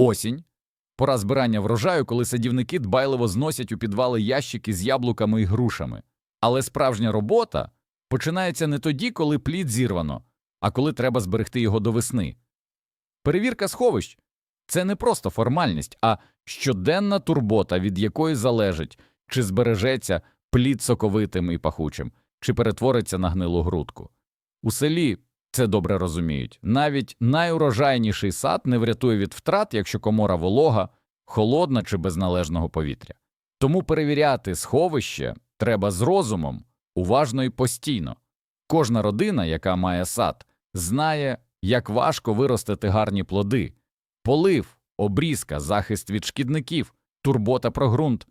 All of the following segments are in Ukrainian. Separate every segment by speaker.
Speaker 1: Осінь пора збирання врожаю, коли садівники дбайливо зносять у підвали ящики з яблуками і грушами. Але справжня робота починається не тоді, коли плід зірвано, а коли треба зберегти його до весни. Перевірка сховищ це не просто формальність, а щоденна турбота, від якої залежить, чи збережеться плід соковитим і пахучим, чи перетвориться на гнилу грудку. У селі це добре розуміють. Навіть найурожайніший сад не врятує від втрат, якщо комора волога, холодна чи без належного повітря. Тому перевіряти сховище треба з розумом, уважно і постійно. Кожна родина, яка має сад, знає, як важко виростити гарні плоди, полив, обрізка, захист від шкідників, турбота про ґрунт.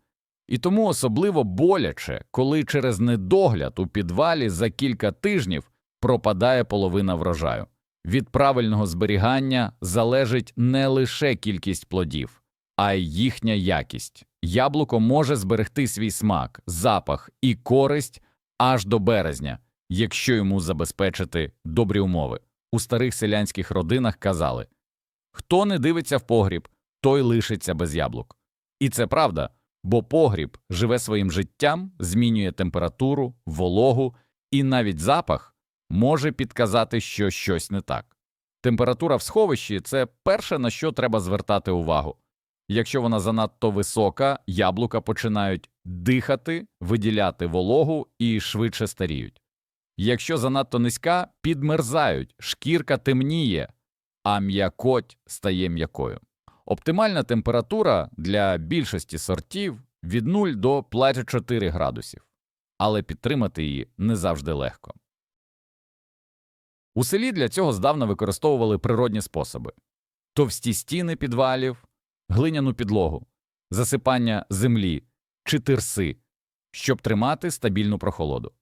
Speaker 1: І тому особливо боляче, коли через недогляд у підвалі за кілька тижнів пропадає половина врожаю. Від правильного зберігання залежить не лише кількість плодів, а й їхня якість. Яблуко може зберегти свій смак, запах і користь аж до березня, якщо йому забезпечити добрі умови. У старих селянських родинах казали хто не дивиться в погріб, той лишиться без яблук. І це правда, бо погріб живе своїм життям, змінює температуру, вологу і навіть запах може підказати, що щось не так. Температура в сховищі це перше, на що треба звертати увагу. Якщо вона занадто висока, яблука починають дихати, виділяти вологу і швидше старіють. Якщо занадто низька, підмерзають, шкірка темніє, а м'якоть стає м'якою. Оптимальна температура для більшості сортів від 0 до 4 градусів, але підтримати її не завжди легко. У селі для цього здавна використовували природні способи товсті стіни підвалів, глиняну підлогу, засипання землі чи тирси, щоб тримати стабільну прохолоду.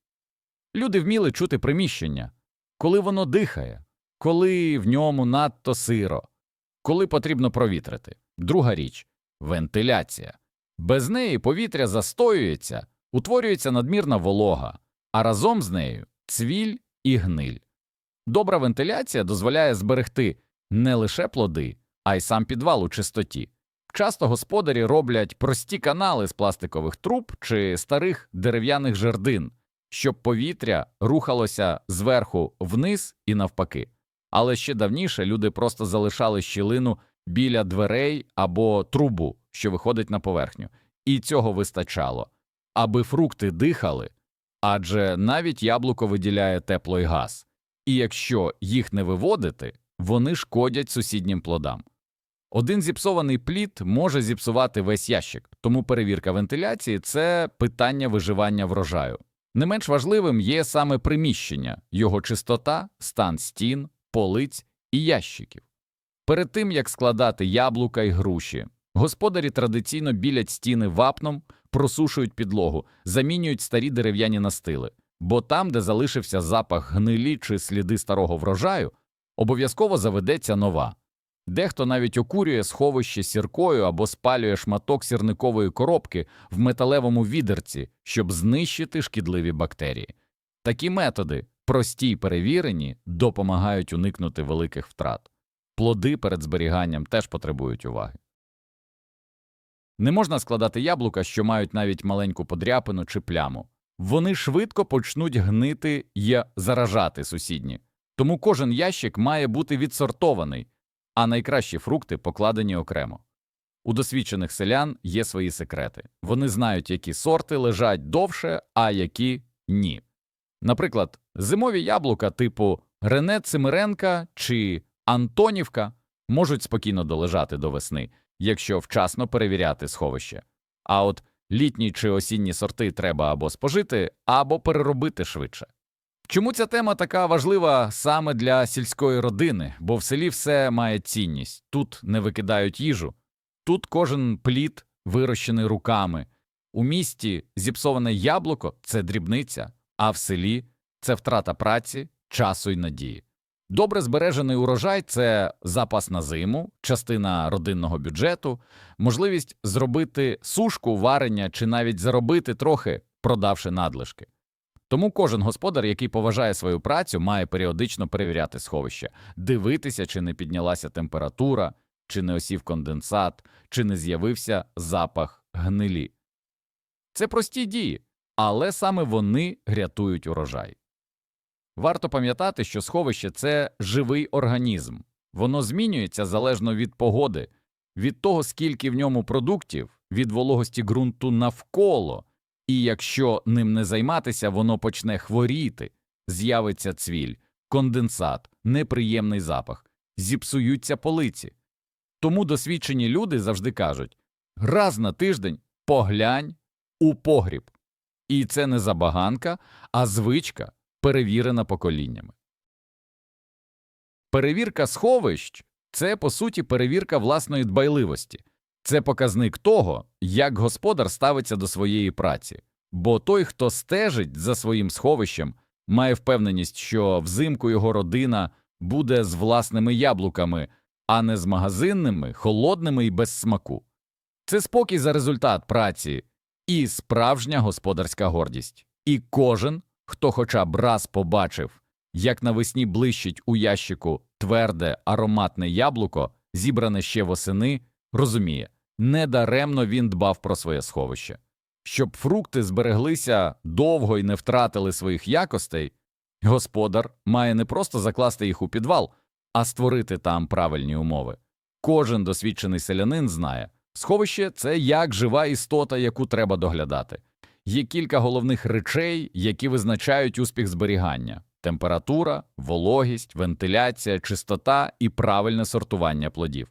Speaker 1: Люди вміли чути приміщення, коли воно дихає, коли в ньому надто сиро, коли потрібно провітрити. Друга річ вентиляція. Без неї повітря застоюється, утворюється надмірна волога, а разом з нею цвіль і гниль. Добра вентиляція дозволяє зберегти не лише плоди, а й сам підвал у чистоті. Часто господарі роблять прості канали з пластикових труб чи старих дерев'яних жердин, щоб повітря рухалося зверху вниз і навпаки. Але ще давніше люди просто залишали щілину біля дверей або трубу, що виходить на поверхню, і цього вистачало, аби фрукти дихали, адже навіть яблуко виділяє теплий газ, і якщо їх не виводити, вони шкодять сусіднім плодам. Один зіпсований плід може зіпсувати весь ящик, тому перевірка вентиляції це питання виживання врожаю. Не менш важливим є саме приміщення, його чистота, стан стін, полиць і ящиків. Перед тим як складати яблука й груші, господарі традиційно білять стіни вапном, просушують підлогу, замінюють старі дерев'яні настили, бо там, де залишився запах гнилі чи сліди старого врожаю, обов'язково заведеться нова. Дехто навіть окурює сховище сіркою або спалює шматок сірникової коробки в металевому відерці, щоб знищити шкідливі бактерії. Такі методи, прості й перевірені, допомагають уникнути великих втрат. Плоди перед зберіганням теж потребують уваги. Не можна складати яблука, що мають навіть маленьку подряпину чи пляму. Вони швидко почнуть гнити й заражати сусідні. Тому кожен ящик має бути відсортований, а найкращі фрукти покладені окремо. У досвідчених селян є свої секрети. Вони знають, які сорти лежать довше, а які ні. Наприклад, зимові яблука типу Рене Цимиренка чи Антонівка можуть спокійно долежати до весни, якщо вчасно перевіряти сховище. А от літні чи осінні сорти треба або спожити, або переробити швидше. Чому ця тема така важлива саме для сільської родини? Бо в селі все має цінність тут не викидають їжу, тут кожен плід вирощений руками. У місті зіпсоване яблуко це дрібниця, а в селі це втрата праці, часу й надії. Добре збережений урожай це запас на зиму, частина родинного бюджету, можливість зробити сушку, варення чи навіть заробити трохи, продавши надлишки. Тому кожен господар, який поважає свою працю, має періодично перевіряти сховище, дивитися, чи не піднялася температура, чи не осів конденсат, чи не з'явився запах гнилі. Це прості дії, але саме вони рятують урожай. Варто пам'ятати, що сховище це живий організм, воно змінюється залежно від погоди, від того, скільки в ньому продуктів, від вологості ґрунту навколо, і якщо ним не займатися, воно почне хворіти, з'явиться цвіль, конденсат, неприємний запах, зіпсуються полиці. Тому досвідчені люди завжди кажуть раз на тиждень поглянь у погріб. І це не забаганка, а звичка, перевірена поколіннями. Перевірка сховищ це, по суті, перевірка власної дбайливості. Це показник того, як господар ставиться до своєї праці, бо той, хто стежить за своїм сховищем, має впевненість, що взимку його родина буде з власними яблуками, а не з магазинними, холодними і без смаку. Це спокій за результат праці і справжня господарська гордість. І кожен, хто хоча б раз побачив, як навесні блищить у ящику тверде ароматне яблуко, зібране ще восени, розуміє, недаремно він дбав про своє сховище. Щоб фрукти збереглися довго і не втратили своїх якостей, господар має не просто закласти їх у підвал, а створити там правильні умови. Кожен досвідчений селянин знає, сховище це як жива істота, яку треба доглядати. Є кілька головних речей, які визначають успіх зберігання температура, вологість, вентиляція, чистота і правильне сортування плодів.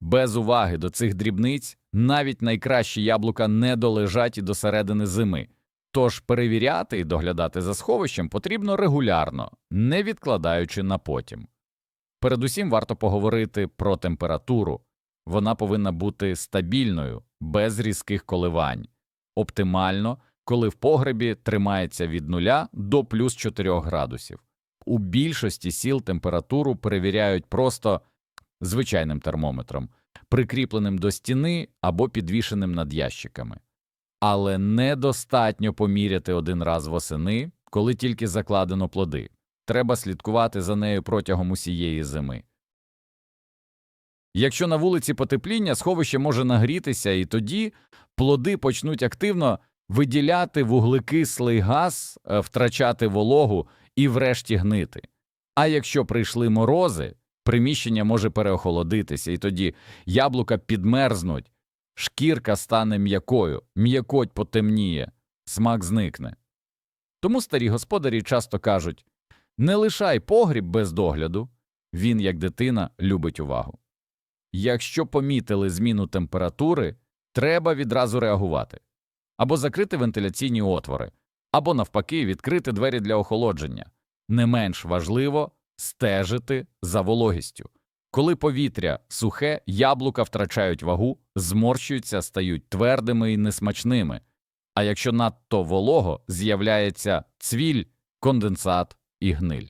Speaker 1: Без уваги до цих дрібниць навіть найкращі яблука не долежать і до середини зими. Тож перевіряти і доглядати за сховищем потрібно регулярно, не відкладаючи на потім. Передусім варто поговорити про температуру. Вона повинна бути стабільною, без різких коливань, оптимально, коли в погребі тримається від 0 до плюс 4 градусів. У більшості сіл температуру перевіряють просто звичайним термометром, прикріпленим до стіни або підвішеним над ящиками. Але недостатньо поміряти один раз восени, коли тільки закладено плоди. Треба слідкувати за нею протягом усієї зими. Якщо на вулиці потепління, сховище може нагрітися, і тоді плоди почнуть активно виділяти вуглекислий газ, е, втрачати вологу і врешті гнити. А якщо прийшли морози, приміщення може переохолодитися, і тоді яблука підмерзнуть, шкірка стане м'якою, м'якоть потемніє, смак зникне. Тому старі господарі часто кажуть не лишай погріб без догляду, він, як дитина, любить увагу. Якщо помітили зміну температури, треба відразу реагувати або закрити вентиляційні отвори, або навпаки відкрити двері для охолодження. Не менш важливо стежити за вологістю. Коли повітря сухе, яблука втрачають вагу, зморщуються, стають твердими і несмачними. А якщо надто волого, з'являється цвіль, конденсат і гниль.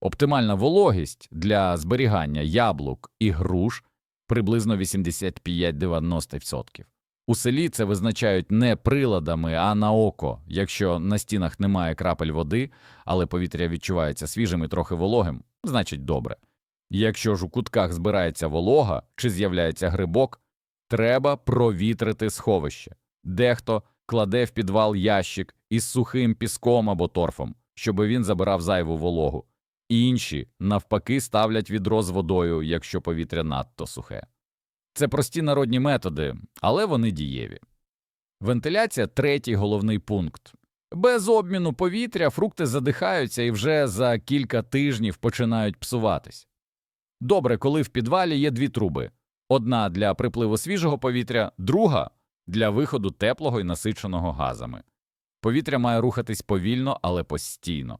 Speaker 1: Оптимальна вологість для зберігання яблук і груш приблизно 85-90%. У селі це визначають не приладами, а на око, якщо на стінах немає крапель води, але повітря відчувається свіжим і трохи вологим, значить добре. Якщо ж у кутках збирається волога чи з'являється грибок, треба провітрити сховище. Дехто кладе в підвал ящик із сухим піском або торфом, щоб він забирав зайву вологу. Інші, навпаки, ставлять відро з водою, якщо повітря надто сухе. Це прості народні методи, але вони дієві. Вентиляція третій головний пункт. Без обміну повітря фрукти задихаються і вже за кілька тижнів починають псуватись. Добре, коли в підвалі є дві труби одна для припливу свіжого повітря, друга для виходу теплого і насиченого газами. Повітря має рухатись повільно, але постійно.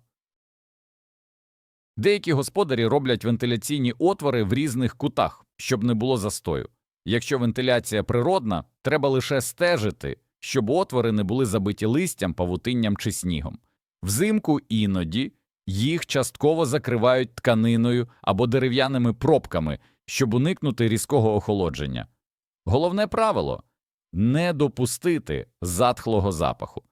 Speaker 1: Деякі господарі роблять вентиляційні отвори в різних кутах, щоб не було застою. Якщо вентиляція природна, треба лише стежити, щоб отвори не були забиті листям, павутинням чи снігом. Взимку іноді їх частково закривають тканиною або дерев'яними пробками, щоб уникнути різкого охолодження. Головне правило не допустити затхлого запаху.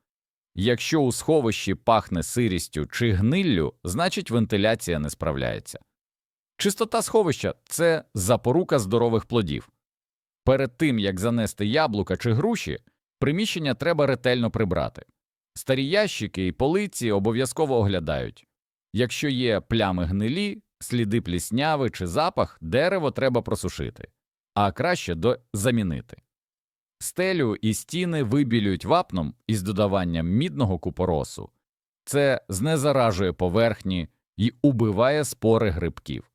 Speaker 1: Якщо у сховищі пахне сирістю чи гниллю, значить вентиляція не справляється. Чистота сховища це запорука здорових плодів. Перед тим, як занести яблука чи груші, приміщення треба ретельно прибрати. Старі ящики і полиці обов'язково оглядають. Якщо є плями гнилі, сліди плісняви чи запах, дерево треба просушити, а краще до... замінити. Стелю і стіни вибілюють вапном із додаванням мідного купоросу. Це знезаражує поверхні і убиває спори грибків.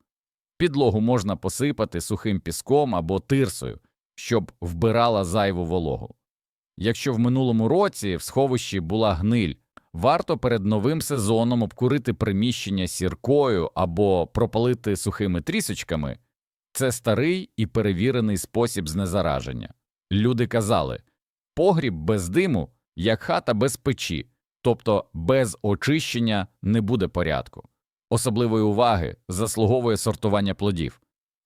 Speaker 1: Підлогу можна посипати сухим піском або тирсою, щоб вбирала зайву вологу. Якщо в минулому році в сховищі була гниль, варто перед новим сезоном обкурити приміщення сіркою або пропалити сухими трісочками. Це старий і перевірений спосіб знезараження. Люди казали погріб без диму, як хата без печі, тобто без очищення не буде порядку. Особливої уваги заслуговує сортування плодів.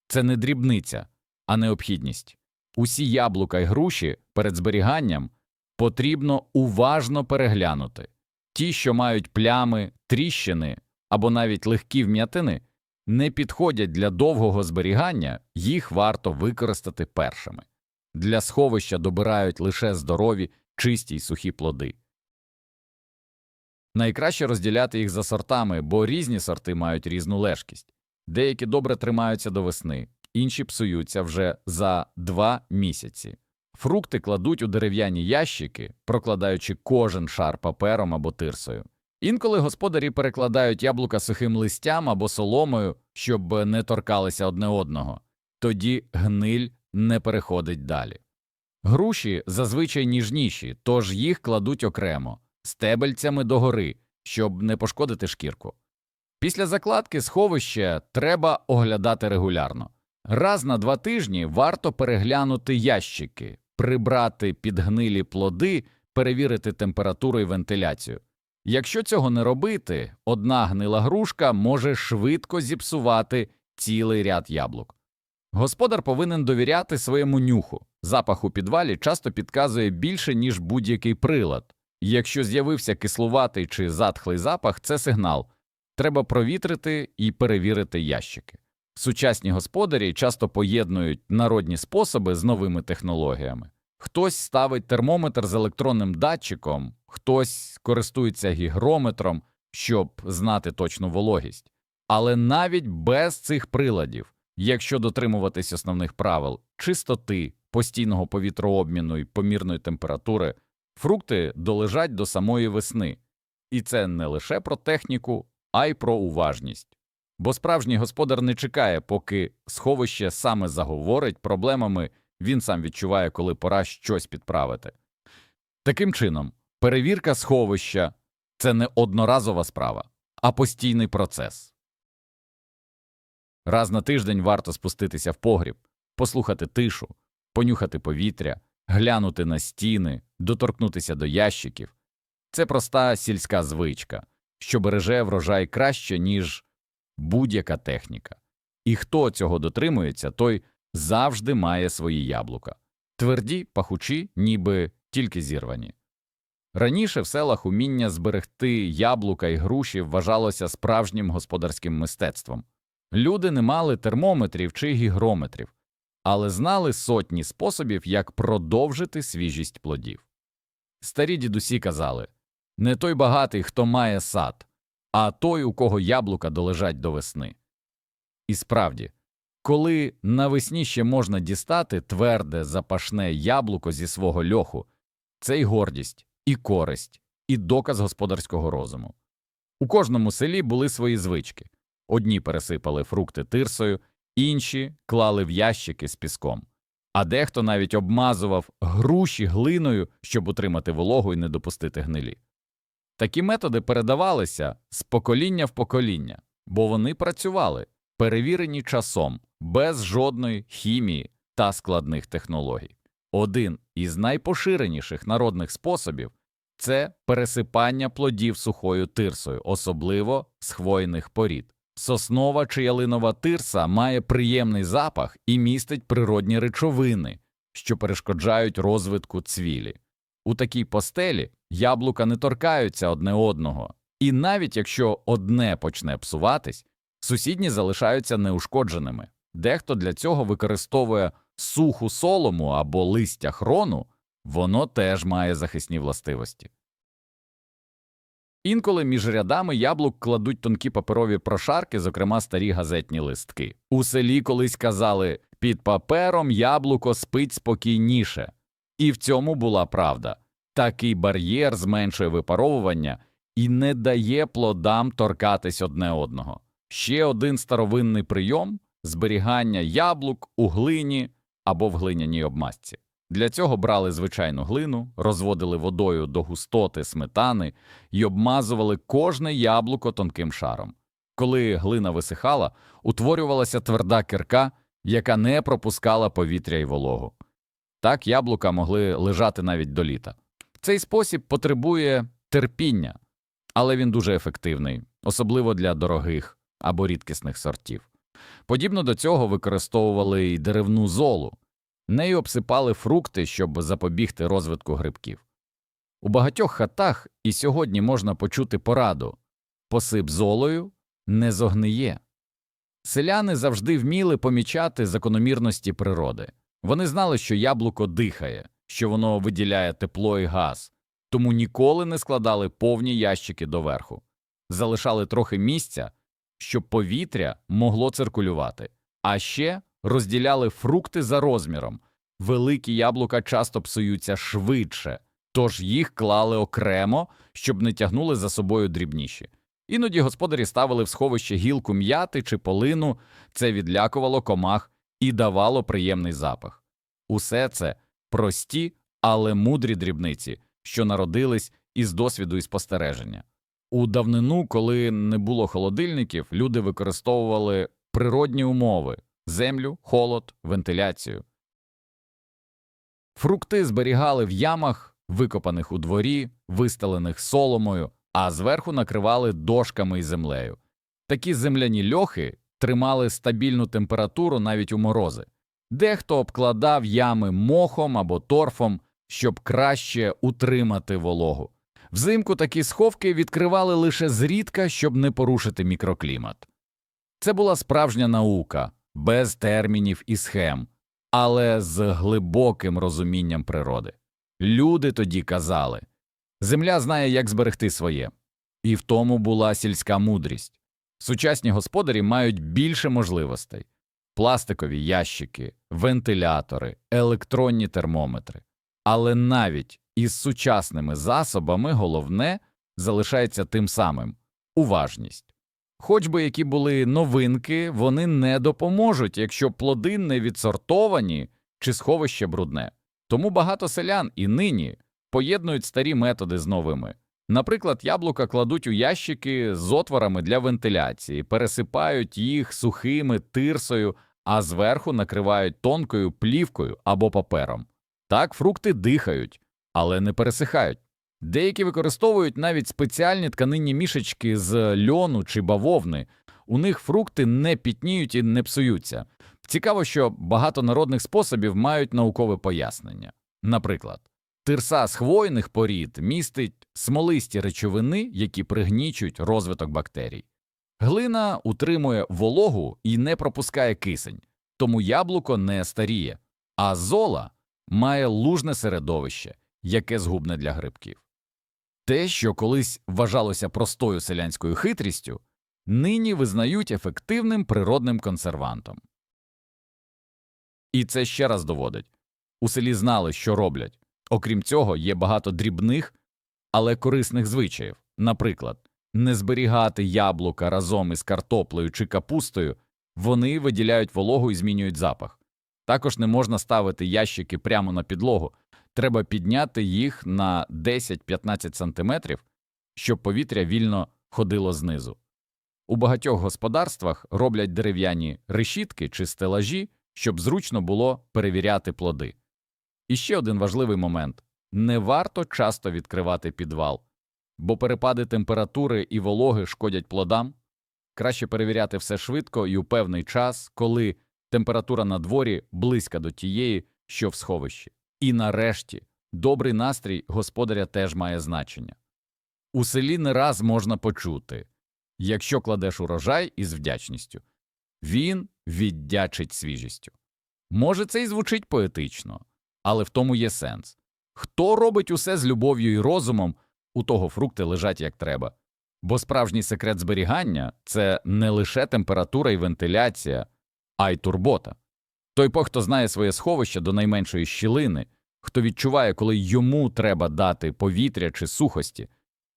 Speaker 1: Це не дрібниця, а необхідність. Усі яблука й груші перед зберіганням потрібно уважно переглянути. Ті, що мають плями, тріщини або навіть легкі вм'ятини, не підходять для довгого зберігання, їх варто використати першими. Для сховища добирають лише здорові, чисті й сухі плоди. Найкраще розділяти їх за сортами, бо різні сорти мають різну лежкість. Деякі добре тримаються до весни, інші псуються вже за два місяці. Фрукти кладуть у дерев'яні ящики, прокладаючи кожен шар папером або тирсою. Інколи господарі перекладають яблука сухим листям або соломою, щоб не торкалися одне одного. Тоді гниль не переходить далі. Груші зазвичай ніжніші, тож їх кладуть окремо, стебельцями догори, щоб не пошкодити шкірку. Після закладки сховища треба оглядати регулярно. Раз на два тижні варто переглянути ящики, прибрати підгнилі плоди, перевірити температуру і вентиляцію. Якщо цього не робити, одна гнила грушка може швидко зіпсувати цілий ряд яблук. Господар повинен довіряти своєму нюху. Запах у підвалі часто підказує більше, ніж будь-який прилад. Якщо з'явився кислуватий чи затхлий запах, це сигнал. Треба провітрити і перевірити ящики. Сучасні господарі часто поєднують народні способи з новими технологіями. Хтось ставить термометр з електронним датчиком, хтось користується гігрометром, щоб знати точну вологість. Але навіть без цих приладів, якщо дотримуватись основних правил чистоти, постійного повітрообміну і помірної температури, фрукти долежать до самої весни. І це не лише про техніку, а й про уважність. Бо справжній господар не чекає, поки сховище саме заговорить проблемами, він сам відчуває, коли пора щось підправити. Таким чином, перевірка сховища це не одноразова справа, а постійний процес. Раз на тиждень варто спуститися в погріб, послухати тишу, понюхати повітря, глянути на стіни, доторкнутися до ящиків. Це проста сільська звичка, що береже врожай краще, ніж будь-яка техніка. І хто цього дотримується, той завжди має свої яблука тверді, пахучі, ніби тільки зірвані. Раніше в селах уміння зберегти яблука і груші вважалося справжнім господарським мистецтвом. Люди не мали термометрів чи гігрометрів, але знали сотні способів, як продовжити свіжість плодів. Старі дідусі казали не той багатий, хто має сад, а той, у кого яблука долежать до весни. І справді, коли навесні ще можна дістати тверде запашне яблуко зі свого льоху, це й гордість, і користь, і доказ господарського розуму. У кожному селі були свої звички одні пересипали фрукти тирсою, інші клали в ящики з піском, а дехто навіть обмазував груші глиною, щоб утримати вологу і не допустити гнилі. Такі методи передавалися з покоління в покоління, бо вони працювали, перевірені часом, без жодної хімії та складних технологій. Один із найпоширеніших народних способів це пересипання плодів сухою тирсою, особливо з хвойних порід. Соснова чи ялинова тирса має приємний запах і містить природні речовини, що перешкоджають розвитку цвілі. У такій постелі яблука не торкаються одне одного, і навіть якщо одне почне псуватись, Сусідні залишаються неушкодженими. Дехто для цього використовує суху солому або листя хрону, воно теж має захисні властивості. Інколи між рядами яблук кладуть тонкі паперові прошарки, зокрема старі газетні листки. У селі колись казали під папером яблуко спить спокійніше. І в цьому була правда. Такий бар'єр зменшує випаровування і не дає плодам торкатись одне одного. Ще один старовинний прийом зберігання яблук у глині або в глиняній обмазці. Для цього брали звичайну глину, розводили водою до густоти сметани і обмазували кожне яблуко тонким шаром. Коли глина висихала, утворювалася тверда кірка, яка не пропускала повітря і вологу. Так яблука могли лежати навіть до літа. Цей спосіб потребує терпіння, але він дуже ефективний, особливо для дорогих або рідкісних сортів. Подібно до цього використовували й деревну золу, нею обсипали фрукти, щоб запобігти розвитку грибків. У багатьох хатах і сьогодні можна почути пораду посип золою не зогниє. Селяни завжди вміли помічати закономірності природи. Вони знали, що яблуко дихає, що воно виділяє тепло і газ, тому ніколи не складали повні ящики доверху, залишали трохи місця, щоб повітря могло циркулювати, а ще розділяли фрукти за розміром. Великі яблука часто псуються швидше, тож їх клали окремо, щоб не тягнули за собою дрібніші. Іноді господарі ставили в сховище гілку м'яти чи полину, це відлякувало комах і давало приємний запах. Усе це прості, але мудрі дрібниці, що народились із досвіду і спостереження. У давнину, коли не було холодильників, люди використовували природні умови землю, холод, вентиляцію. Фрукти зберігали в ямах, викопаних у дворі, вистелених соломою, а зверху накривали дошками і землею. Такі земляні льохи тримали стабільну температуру навіть у морози. Дехто обкладав ями мохом або торфом, щоб краще утримати вологу. Взимку такі сховки відкривали лише зрідка, щоб не порушити мікроклімат. Це була справжня наука, без термінів і схем, але з глибоким розумінням природи. Люди тоді казали земля знає, як зберегти своє, і в тому була сільська мудрість. Сучасні господарі мають більше можливостей пластикові ящики, вентилятори, електронні термометри. Але навіть із сучасними засобами головне залишається тим самим уважність. Хоч би які були новинки, вони не допоможуть, якщо плоди не відсортовані чи сховище брудне. Тому багато селян і нині поєднують старі методи з новими. Наприклад, яблука кладуть у ящики з отворами для вентиляції, пересипають їх сухими тирсою, а зверху накривають тонкою плівкою або папером. Так фрукти дихають, але не пересихають. Деякі використовують навіть спеціальні тканинні мішечки з льону чи бавовни. У них фрукти не пітніють і не псуються. Цікаво, що багато народних способів мають наукове пояснення. Наприклад, тирса з хвойних порід містить смолисті речовини, які пригнічують розвиток бактерій. Глина утримує вологу і не пропускає кисень, тому яблуко не старіє, а зола має лужне середовище, яке згубне для грибків. Те, що колись вважалося простою селянською хитрістю, нині визнають ефективним природним консервантом. І це ще раз доводить у селі знали, що роблять. Окрім цього, є багато дрібних, але корисних звичаїв, наприклад, не зберігати яблука разом із картоплею чи капустою, вони виділяють вологу і змінюють запах. Також не можна ставити ящики прямо на підлогу, треба підняти їх на 10-15 см, щоб повітря вільно ходило знизу. У багатьох господарствах роблять дерев'яні решітки чи стелажі, щоб зручно було перевіряти плоди. І ще один важливий момент не варто часто відкривати підвал, бо перепади температури і вологи шкодять плодам. Краще перевіряти все швидко і у певний час, коли температура на дворі близька до тієї, що в сховищі. І нарешті добрий настрій господаря теж має значення. У селі не раз можна почути Якщо кладеш урожай із вдячністю, він віддячить свіжістю. Може, це і звучить поетично, але в тому є сенс. Хто робить усе з любов'ю і розумом, у того фрукти лежать як треба. Бо справжній секрет зберігання це не лише температура і вентиляція, а й турбота. Той, по, хто знає своє сховище до найменшої щілини, хто відчуває, коли йому треба дати повітря чи сухості,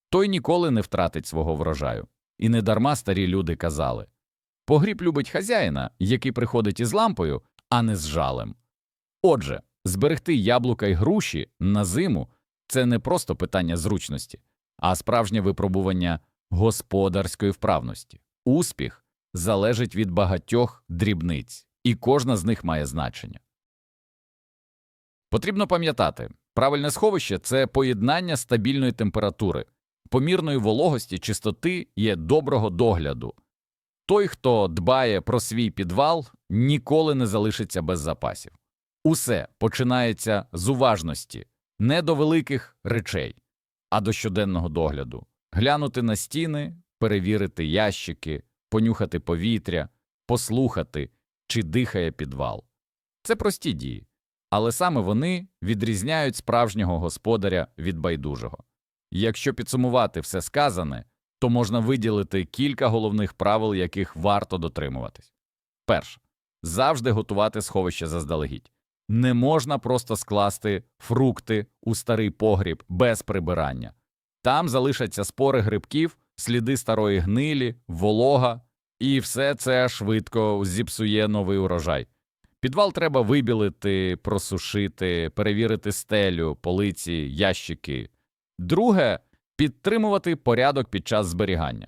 Speaker 1: той ніколи не втратить свого врожаю. І недарма старі люди казали погріб любить хазяїна, який приходить із лампою, а не з жалем. Отже, зберегти яблука й груші на зиму це не просто питання зручності, а справжнє випробування господарської вправності. Успіх залежить від багатьох дрібниць, і кожна з них має значення. Потрібно пам'ятати, правильне сховище це поєднання стабільної температури, помірної вологості, чистоти є доброго догляду. Той, хто дбає про свій підвал, ніколи не залишиться без запасів. Усе починається з уважності, не до великих речей, а до щоденного догляду. Глянути на стіни, перевірити ящики, понюхати повітря, послухати, чи дихає підвал. Це прості дії, але саме вони відрізняють справжнього господаря від байдужого. Якщо підсумувати все сказане, то можна виділити кілька головних правил, яких варто дотримуватись. Перше завжди готувати сховище заздалегідь. Не можна просто скласти фрукти у старий погріб без прибирання. Там залишаться спори грибків, сліди старої гнилі, волога, і все це швидко зіпсує новий урожай. Підвал треба вибілити, просушити, перевірити стелю, полиці, ящики. Друге підтримувати порядок під час зберігання.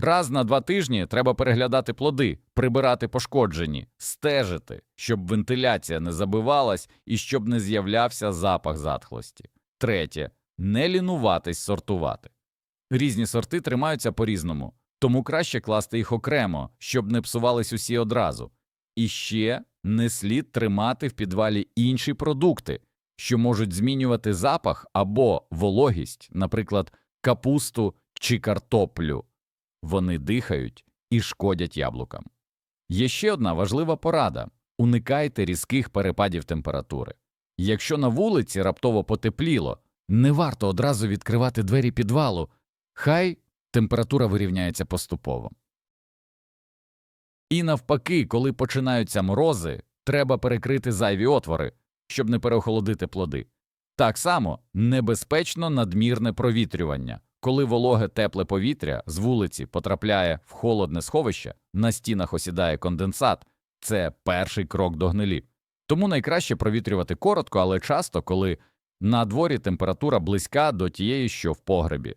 Speaker 1: Раз на два тижні треба переглядати плоди, прибирати пошкоджені, стежити, щоб вентиляція не забивалась і щоб не з'являвся запах затхлості. Третє не лінуватись сортувати. Різні сорти тримаються по різному, тому краще класти їх окремо, щоб не псувались усі одразу. І ще не слід тримати в підвалі інші продукти, що можуть змінювати запах або вологість, наприклад, капусту чи картоплю. Вони дихають і шкодять яблукам. Є ще одна важлива порада уникайте різких перепадів температури. Якщо на вулиці раптово потепліло, не варто одразу відкривати двері підвалу, хай температура вирівняється поступово. І навпаки, коли починаються морози, треба перекрити зайві отвори, щоб не переохолодити плоди. Так само небезпечно надмірне провітрювання. Коли вологе тепле повітря з вулиці потрапляє в холодне сховище, на стінах осідає конденсат, це перший крок до гнилі. Тому найкраще провітрювати коротко, але часто, коли на дворі температура близька до тієї, що в погребі.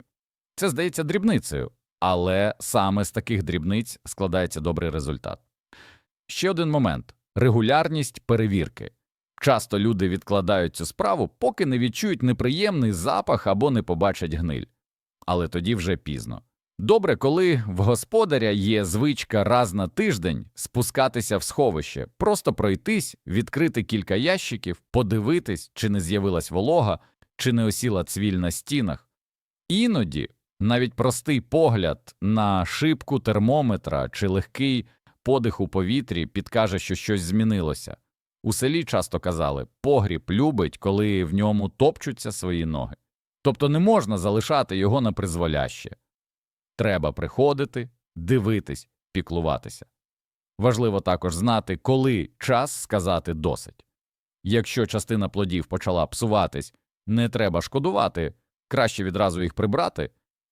Speaker 1: Це здається дрібницею, але саме з таких дрібниць складається добрий результат. Ще один момент регулярність перевірки. Часто люди відкладають цю справу, поки не відчують неприємний запах або не побачать гниль. Але тоді вже пізно. Добре, коли в господаря є звичка раз на тиждень спускатися в сховище, просто пройтись, відкрити кілька ящиків, подивитись, чи не з'явилась волога, чи не осіла цвіль на стінах. Іноді навіть простий погляд на шибку термометра чи легкий подих у повітрі підкаже, що щось змінилося. У селі часто казали погріб любить, коли в ньому топчуться свої ноги. Тобто не можна залишати його на призволяще. Треба приходити, дивитись, піклуватися. Важливо також знати, коли час сказати досить. Якщо частина плодів почала псуватись, не треба шкодувати, краще відразу їх прибрати,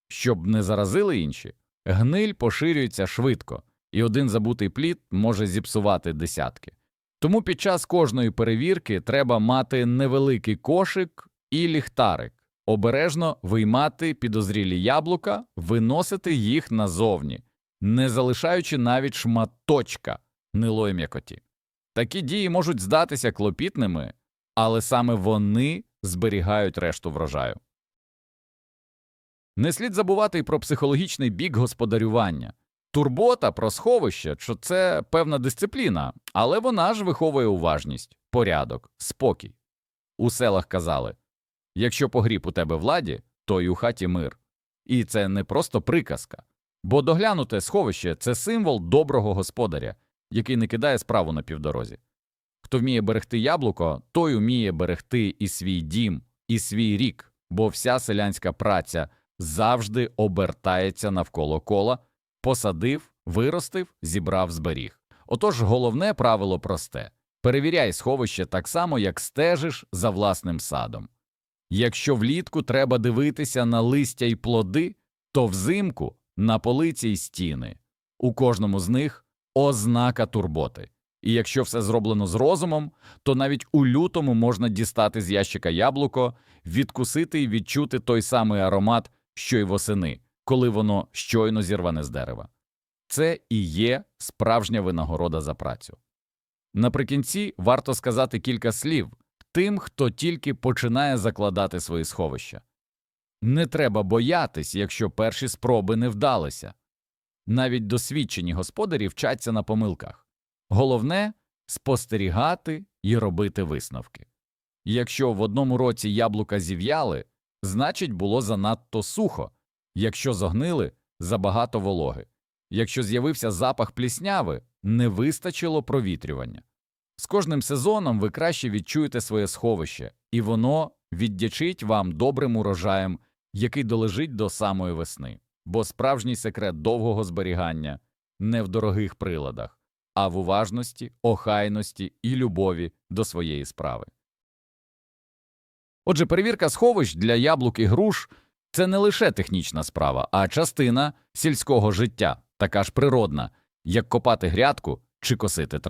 Speaker 1: щоб не заразили інші. Гниль поширюється швидко, і один забутий плід може зіпсувати десятки. Тому під час кожної перевірки треба мати невеликий кошик і ліхтарик, обережно виймати підозрілі яблука, виносити їх назовні, не залишаючи навіть шматочка гнилої м'якоті. Такі дії можуть здатися клопітними, але саме вони зберігають решту врожаю. Не слід забувати й про психологічний бік господарювання. Турбота про сховище, що це певна дисципліна, але вона ж виховує уважність, порядок, спокій. У селах казали якщо погріб у тебе владі, то й у хаті мир. І це не просто приказка, Бо доглянуте сховище це символ доброго господаря, який не кидає справу на півдорозі. Хто вміє берегти яблуко, той уміє берегти і свій дім, і свій рік, бо вся селянська праця завжди обертається навколо кола, посадив, виростив, зібрав, зберіг. Отож, головне правило просте перевіряй сховище так само, як стежиш за власним садом. Якщо влітку треба дивитися на листя й плоди, то взимку на полиці й стіни. У кожному з них ознака турботи. І якщо все зроблено з розумом, то навіть у лютому можна дістати з ящика яблуко, відкусити і відчути той самий аромат, що й восени, коли воно щойно зірване з дерева. Це і є справжня винагорода за працю. Наприкінці варто сказати кілька слів тим, хто тільки починає закладати свої сховища. Не треба боятись, якщо перші спроби не вдалися. Навіть досвідчені господарі вчаться на помилках. Головне спостерігати і робити висновки. Якщо в одному році яблука зів'яли, значить було занадто сухо, якщо зогнили забагато вологи, якщо з'явився запах плісняви, не вистачило провітрювання. З кожним сезоном ви краще відчуєте своє сховище, і воно віддячить вам добрим урожаєм, який долежить до самої весни, бо справжній секрет довгого зберігання не в дорогих приладах, а в уважності, охайності і любові до своєї справи. Отже, перевірка сховищ для яблук і груш це не лише технічна справа, а частина сільського життя, така ж природна, як копати грядку чи косити траву.